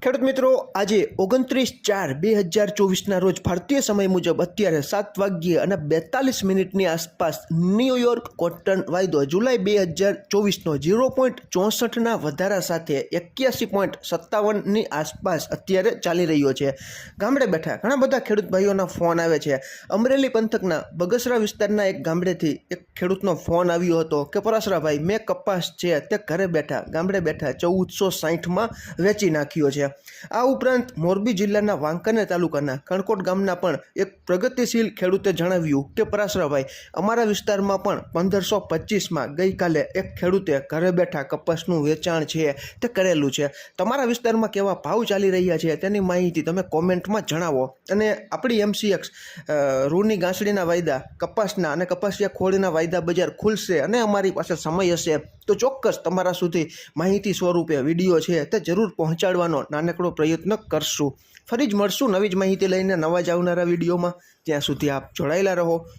ખેડૂત મિત્રો, આજે ઓગણત્રીસ ચાર બે હજાર ચોવીસના રોજ ભારતીય સમય મુજબ અત્યારે સાત વાગ્યે અને બેતાલીસ મિનિટની આસપાસ ન્યૂયોર્ક કોટન વાયદો જુલાઈ બે હજાર ચોવીસનો ઝીરો પોઈન્ટ ચોસઠના વધારા સાથે એક્યાસી પોઈન્ટ સત્તાવનની આસપાસ અત્યારે ચાલી રહ્યો છે. ગામડે બેઠા ઘણા બધા ખેડૂત ભાઈઓના ફોન આવે છે. અમરેલી પંથકના બગસરા વિસ્તારના એક ગામડેથી એક ખેડૂતનો ફોન આવ્યો હતો કે પરાસરાભાઈ મેં કપાસ છે, તે ઘરે બેઠા ગામડે બેઠા ચૌદસો સાહીઠમાં વેચી નાખ્યો છે. આ ઉપરાંત મોરબી જિલ્લાના વાંકાનેર તાલુકાના કણકોટ ગામના પણ એક પ્રગતિશીલ ખેડૂતે જણાવ્યું કે પરાસરાભાઈ અમારા વિસ્તારમાં પણ પંદરસો પચીસમાં ગઈકાલે એક ખેડૂતે ઘરે બેઠા કપાસનું વેચાણ છે તે કરેલું છે. તમારા વિસ્તારમાં કેવા ભાવ ચાલી રહ્યા છે તેની માહિતી તમે કોમેન્ટમાં જણાવો. અને આપણી એમસીએક્સ રૂની ગાંસડીના વાયદા, કપાસના અને કપાસિયા ખોળીના વાયદા બજાર ખુલશે અને અમારી પાસે સમય હશે. તો ચોક્કસ તમારા સુધી માહિતી સ્વરૂપે વીડિયો છે તે જરૂર પહોંચાડવાનો નાનકડો પ્રયત્ન કરશું. ફરી જ મળશું નવી જ માહિતી લઈને નવા જ આવનારા વિડીયોમાં. ત્યાં સુધી આપ જોડાયેલા રહો.